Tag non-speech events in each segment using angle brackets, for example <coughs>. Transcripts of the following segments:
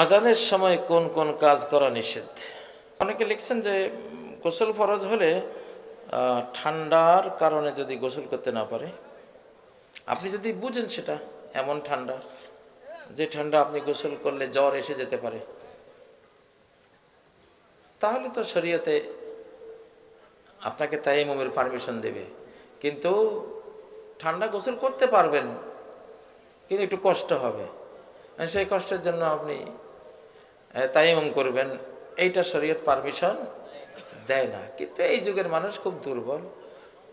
আজানের সময় কোন কোন কাজ করা নিষেধ? অনেকে লিখছেন যে গোসল ফরজ হলে ঠান্ডার কারণে যদি গোসল করতে না পারে। আপনি যদি বুঝেন সেটা, এমন ঠান্ডা, যে ঠান্ডা আপনি গোসল করলে জ্বর এসে যেতে পারে। তাহলে তো শরীয়তে আপনাকে তাই তাইমুমের পারমিশন দেবে। কিন্তু ঠান্ডা গোসল করতে পারবেন, কিন্তু একটু কষ্ট হবে। সেই কষ্টের জন্য আপনি আহ, তাইমুম করবেন। এইটা শরীয়ত পারমিশন দেয় না। কিন্তু এই যুগের মানুষ খুব দুর্বল।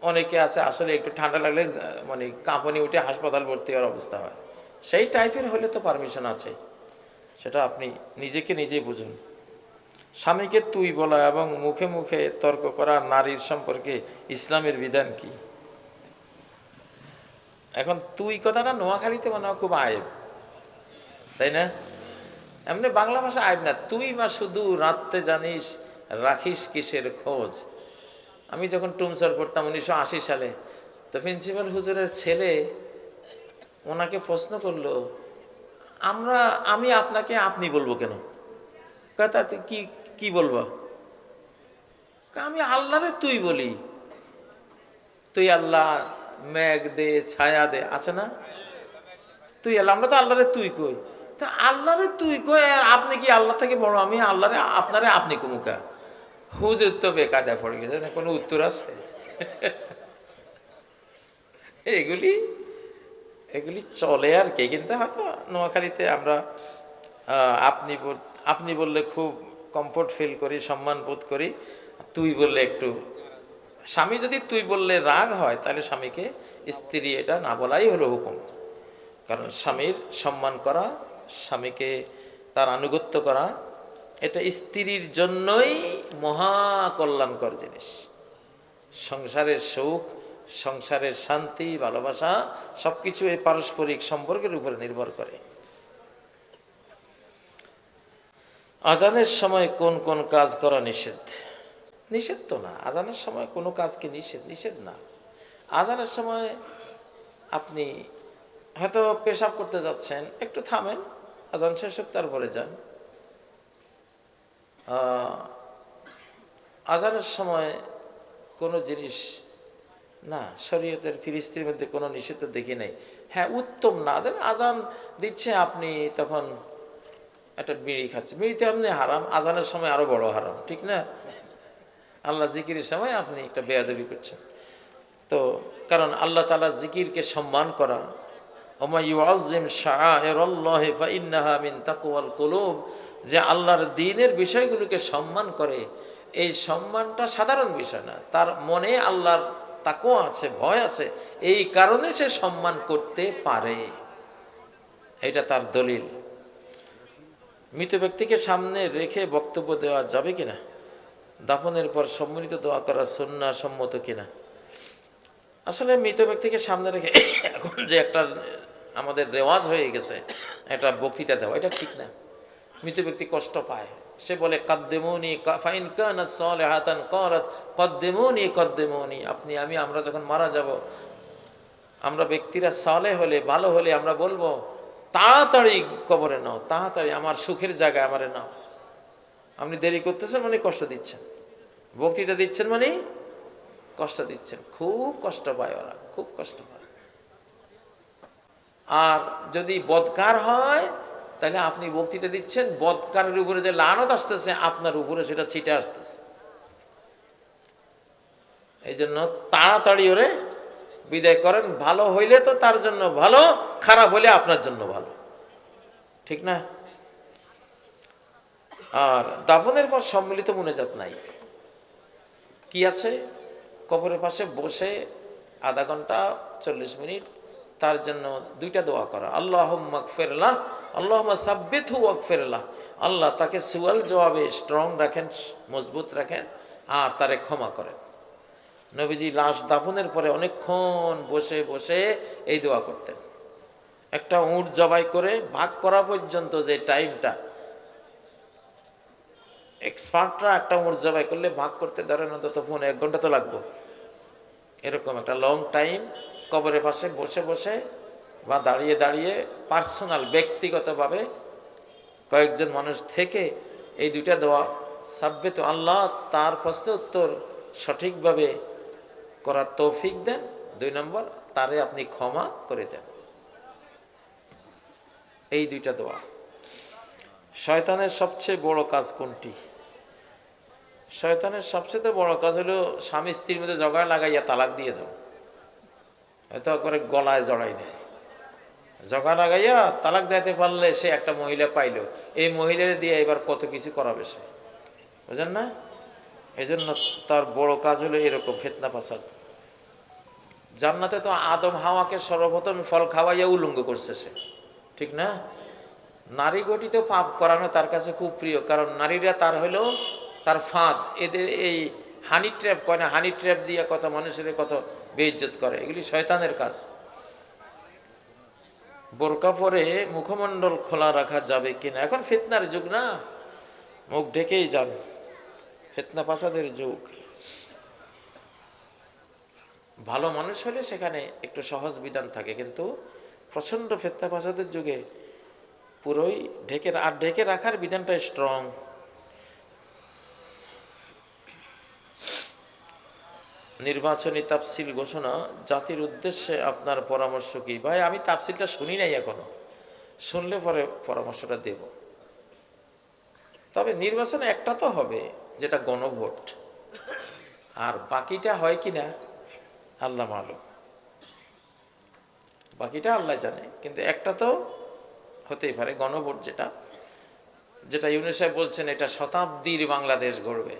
অনেকে আছে আসলে একটু ঠান্ডা লাগলে মানে কাঁপনি উঠে হাসপাতাল ভর্তি হওয়ার অবস্থা হয়। সেই টাইপের হলে তো পারমিশন আছে। সেটা আপনি নিজেকে নিজেই বুঝুন। স্বামীকে তুই বলা এবং মুখে মুখে তর্ক করা নারীর সম্পর্কে ইসলামের বিধান কি? এখন তুই কথাটা নোয়াখালীতে মনে হয় খুব আয়েব। তাই না? এমনি বাংলা ভাষা আয়েব না। তুই মা শুধু রাত্রে জানিস, রাখিস কিসের খোঁজ? আমি যখন টুমসর পড়তাম উনিশশো আশি সালে, তো প্রিন্সিপাল হুজুরের ছেলে ওনাকে প্রশ্ন করল, আমরা, আমি আপনাকে, আপনি বলব কেন? কথা কি কি বলব? আমি আল্লাহরে তুই বলি। তুই আল্লাহ, মেঘ দে, ছায়া দে, আছে না? তুই আল্লাহ, আমরা তো আল্লাহরে তুই কই? তা আল্লাহরে তুই আর আপনি কি আল্লাহ থেকে বড়? আমি আল্লাহরে, আপনারে আপনি কুমুকা? হুজুর তো বেকায়দা পড়ে গেছে, না কোনো উত্তর আছে? এগুলি এগুলি চলে আর কি, কিন্তু হয়তো নোয়াখালীতে আমরা আপনি আপনি বললে খুব কমফোর্ট ফিল করি, সম্মান বোধ করি, তুই বললে একটু, স্বামী যদি তুই বললে রাগ হয়, তাহলে স্বামীকে স্ত্রী এটা না বলাই হলো হুকুম। কারণ স্বামীর সম্মান করা স্বামীকে তার আনুগত্য করা, এটা স্ত্রীর জন্যই মহা কল্যাণকর জিনিস। সংসারের সুখ, সংসারের শান্তি, ভালোবাসা সব কিছু এই পারস্পরিক সম্পর্কের উপরে নির্ভর করে। আজানের সময় কোন কোন কাজ করা নিষেধ? নিষেধ তো না। আজানের সময় কোনো কাজকে নিষেধ? নিষেধ না। আজানের সময় আপনি হয়তো পেশাব করতে যাচ্ছেন, একটু থামেন আজান শেষ হোক, তারপরে যান। আজানের সময় কোনো জিনিস, না, শরীয়তের ফিরিস্তির মধ্যে কোনো নিষেধ দেখি নাই। হ্যাঁ উত্তম না। দেন আজান দিচ্ছে আপনি, তখন একটা বিড়ি খাচ্ছে। বিড়িতে আপনি হারাম, আজানের সময় আরও বড় হারাম, ঠিক না? আল্লাহ জিকিরের সময় আপনি একটা বেয়াদবি করছেন। তো, কারণ আল্লাহ তালা জিকিরকে সম্মান করা ওমা ইউআজিম শাআইরাল্লাহি ফাইন্নাহা মিন তাকওয়াল কুলুব, যে আল্লাহর দ্বীনের বিষয়গুলোকে সম্মান করে, এই সম্মানটা সাধারণ বিষয় না। তার মনে আল্লাহর তাকওয়া আছে, ভয় আছে, এই কারণে সে সম্মান করতে পারে। এটা তার দলিল। মৃত ব্যক্তিকে সামনে রেখে বক্তব্য দেওয়া যাবে কিনা? দাফনের পর সম্মিলিত দোয়া করা সন্না সম্মত কিনা? আসলে মৃত ব্যক্তিকে সামনে রেখে <coughs> এখন যে একটা আমাদের রেওয়াজ হয়ে গেছে। একটা বক্তৃতা দেওয়া। এটা ঠিক না। মৃত ব্যক্তি কষ্ট পায়। সে বলে, কদ্দেমনি ফাইন কানা সালিহাতান কারাত, কদ্দেমনি কদ্দেমনি। আপনি, আমি, আমরা যখন মারা যাব, আমরা ব্যক্তিরা সলে হলে, ভালো হলে আমরা বলব, তাড়াতাড়ি কবরে নাও, তাড়াতাড়ি আমার সুখের জায়গায় আমারে নাও। আপনি দেরি করতেছেন মানে কষ্ট দিচ্ছেন। বক্তৃতা দিচ্ছেন মানে কষ্ট দিচ্ছেন। খুব কষ্ট পায় ওরা, খুব কষ্ট পায়। আর যদি বদকার হয়, তাহলে আপনি বক্তৃতা দিচ্ছেন, বদকারের উপরে যে লানত আসতেছে, আপনার উপরে সেটা ছিটে আসতেছে। এই জন্য তাড়াতাড়ি ওরে বিদায় করেন, ভালো হইলে তো তার জন্য ভালো, খারাপ হইলে আপনার জন্য ভালো। ঠিক না? আর দাফনের পর সম্মিলিত মনোজাত নাই। কি আছে? কবরের পাশে বসে আধা ঘণ্টা, চল্লিশ মিনিট তার জন্য দুইটা দোয়া করা। আল্লাহ ফেরলাহ আল্লাহ সাব্বিত হু ফেরলাহ আল্লাহ তাকে সুয়াল জবাবে স্ট্রং রাখেন, মজবুত রাখেন আর তারে ক্ষমা করেন। নবীজি লাশ দাফনের পরে অনেকক্ষণ বসে বসে এই দোয়া করতেন। একটা উঁট জবাই করে ভাগ করা পর্যন্ত যে টাইমটা, এক্সপার্টরা একটা উঁট জবাই করলে ভাগ করতে ধরেন অন্তত ফোন এক ঘণ্টা তো লাগবে। এরকম একটা লং টাইম কবরের পাশে বসে বসে বা দাঁড়িয়ে দাঁড়িয়ে পার্সোনাল ব্যক্তিগতভাবে কয়েকজন মানুষ থেকে এই দুইটা দোয়া তো আল্লাহ তার প্রশ্ন উত্তর সঠিকভাবে করার তৌফিক দেন। দুই নম্বর, তারে আপনি ক্ষমা করে দেন। এই দুইটা দোয়া। শয়তানের সবচেয়ে বড় কাজ কোনটি? শয়তানের সবচেয়ে বড় কাজ হলো স্বামী স্ত্রীর মধ্যে জগাড় লাগাইয়া তালাক দিয়ে দাও হয়তো করে গলায় জড়াই নেয়। জগা লাগাইয়া তালাক দিতে পারলে সে একটা মহিলা পাইলো। এই মহিলার দিয়ে এবার কত কিছু করাবে সে? বুঝেন না? এই জন্য তার বড় কাজ হলো এরকম ফেতনা ফাসাদ। জান্নাতে তো আদম হাওয়াকে সর্বপ্রথম ফল খাওয়াইয়া উলঙ্গ করছে সে। ঠিক না? নারী গঠিত পাপ করানো তার কাছে খুব প্রিয়, কারণ নারীরা তার হলো তার ফাঁদ। এদের এই হানি ট্র্যাপ কয় না, হানি ট্র্যাপ দিয়ে কত মানুষের কত বেইজ্জত করে। এগুলি শয়তানের কাজ। বোরকা পরে মুখমণ্ডল খোলা রাখা যাবে কিনা? এখন ফিতনার যুগ না? মুখ ঢেকেই যান। ফিতনা পাসাদের যুগ। ভালো মানুষ হলে সেখানে একটু সহজ বিধান থাকে, কিন্তু প্রচণ্ড ফেতনা ফাসাদের যুগে পুরোই ঢেকে আর ঢেকে রাখার বিধানটা স্ট্রং নির্বাচনী তাফসিল ঘোষণা জাতির উদ্দেশ্যে আপনার পরামর্শ কি? ভাই, আমি তাফসিলটা শুনি নাই এখনও। শুনলে পরে পরামর্শটা দেব। তবে নির্বাচনে একটা তো হবে, যেটা গণভোট। আর বাকিটা হয় কি না, আল্লাহ মালুম। বাকিটা আল্লাহ জানে, কিন্তু একটা তো হতেই পারে, গণভোট যেটা। যেটা ইউনিসেফ বলছেন, এটা শতাব্দীর বাংলাদেশ গড়বে।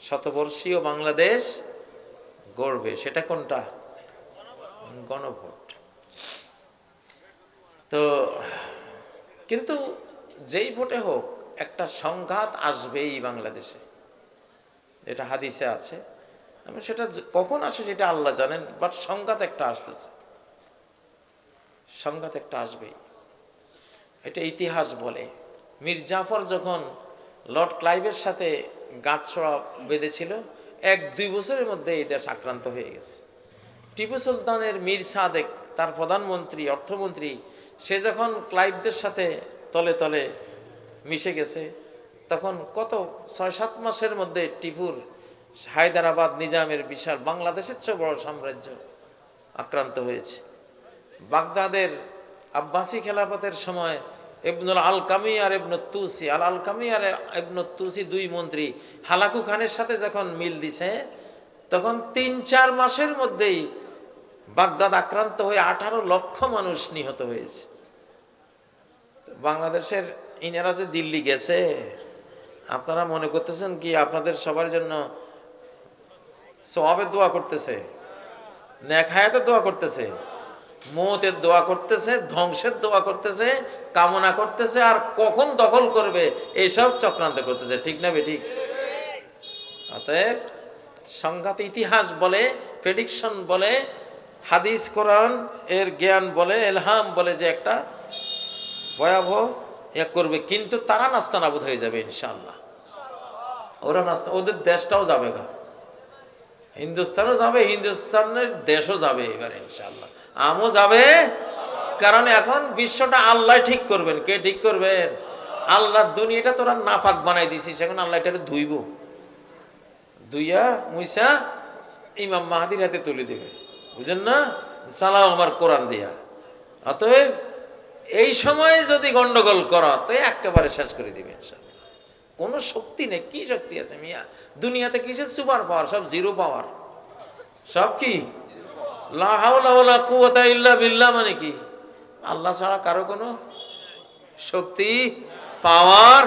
শতবর্ষীয় বাংলাদেশ গড়বে সেটা কোনটা? গণভোট। তো, কিন্তু যেই ভোটে হোক, একটা সংঘাত আসবেই বাংলাদেশে। এটা হাদিসে আছে। আমি সেটা কখন আসে সেটা আল্লাহ জানেন বাট সংঘাত একটা আসতেছে। সংঘাত একটা আসবেই। এটা ইতিহাস বলে। মীর জাফর যখন লর্ড ক্লাইভের সাথে গাঁটছড়া বেঁধেছিল এক, দুই বছরের মধ্যে এই দেশ আক্রান্ত হয়ে গেছে। টিপু সুলতানের মীর সাদেক, তার প্রধানমন্ত্রী, অর্থমন্ত্রী, সে যখন ক্লাইভদের সাথে তলে তলে মিশে গেছে, তখন কত ছয় সাত মাসের মধ্যে টিপুর হায়দ্রাবাদ নিজামের বিশাল বাংলাদেশের চেয়ে বড় সাম্রাজ্য আক্রান্ত হয়েছে। বাগদাদের আব্বাসী খেলাফতের সময় ইবনুল আল কামি আর ইবনুল তুসি আল আল কামি আর ইবনুল তুসি দুই মন্ত্রী। হালাকু খানের সাথে যখন মিল দিছে, তখন তিন চার মাসের মধ্যেই বাগদাদ আক্রান্ত হয়ে আঠারো লক্ষ মানুষ নিহত হয়েছে। বাংলাদেশের, ইনারা যে দিল্লি গেছে, আপনারা মনে করতেছেন কি আপনাদের সবার জন্য সবের দোয়া করতেছে? হায়াতের দোয়া করতেছে? মতের দোয়া করতেছে, ধ্বংসের দোয়া করতেছে, কামনা করতেছে আর কখন দখল করবে এইসব চক্রান্ত করতেছে। ঠিক না বেঠিক অতএব সংঘাত ইতিহাস বলে প্রেডিকশন বলে, হাদিস, কোরআন এর জ্ঞান বলে, এলহাম বলে যে একটা ভয়াবহ ইয়া করবে। কিন্তু তারা নাস্তানাবুদ হয়ে যাবে ইনশাল্লাহ ওরা নাস্তা, ওদের দেশটাও যাবে গা। হিন্দুস্তানও যাবে, হিন্দুস্তানের দেশও যাবে এবার ইনশাল্লাহ আমও যাবে। কারণ এখন বিশ্বটা আল্লাহ ঠিক করবেন। কে ঠিক করবেন? আল্লাহ দুনিয়াটা তোরা নাপাক বানাই দিছিস। এখন আল্লাহ এটাকে ধুইব। দুইয়া মুইসা ইমাম মাহাদির হাতে তুলে দেবে। বুঝেন না? সালাম আমার কোরআন দিয়া। অতএব এই সময়ে যদি গন্ডগোল করো, তো একেবারে শেষ করে দিবে কোনো শক্তি নেই। কি শক্তি আছে মিয়া? দুনিয়াতে কিসের সুপার পাওয়ার? সব জিরো পাওয়ার। সব কি? লা হাওলা ওয়ালা ইল্লা বিল্লাহ মানে কি? আল্লাহ ছাড়া কারও কোনো শক্তি, পাওয়ার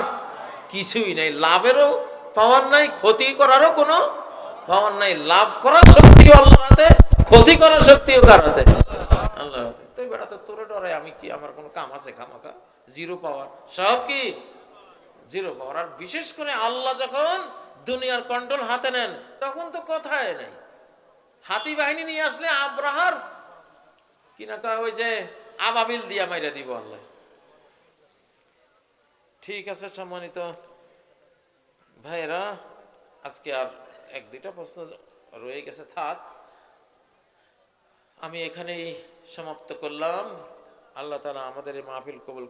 কিছুই নাই। লাভেরও পাওয়ার নাই, ক্ষতি করারও কোনো পাওয়ার নাই। লাভ করার শক্তিও আল্লাহর হাতে, ক্ষতি করার শক্তিও কার হাতে? আল্লাহর হাতে। তো বেড়া তোরে ডরে আমি কি আমার কোনো কাম আছে খামাকা জিরো পাওয়ার সব কি? জিরো পাওয়ার আর বিশেষ করে আল্লাহ যখন দুনিয়ার কন্ট্রোল হাতে নেন, তখন তো কথায় নেই। হাতি বাহিনী নিয়ে আসলে আব্রাহার? কি না কয় ওই যে আবাবিল দিয়া মাইরা দিব আল্লাহ। ঠিক আছে সম্মানিত ভাইয়েরা, আজকে আর এক দুইটা প্রশ্ন রয়ে গেছে, থাক। আমি এখানেই সমাপ্ত করলাম। আল্লাহ তালা আমাদের মাহফিল কবুল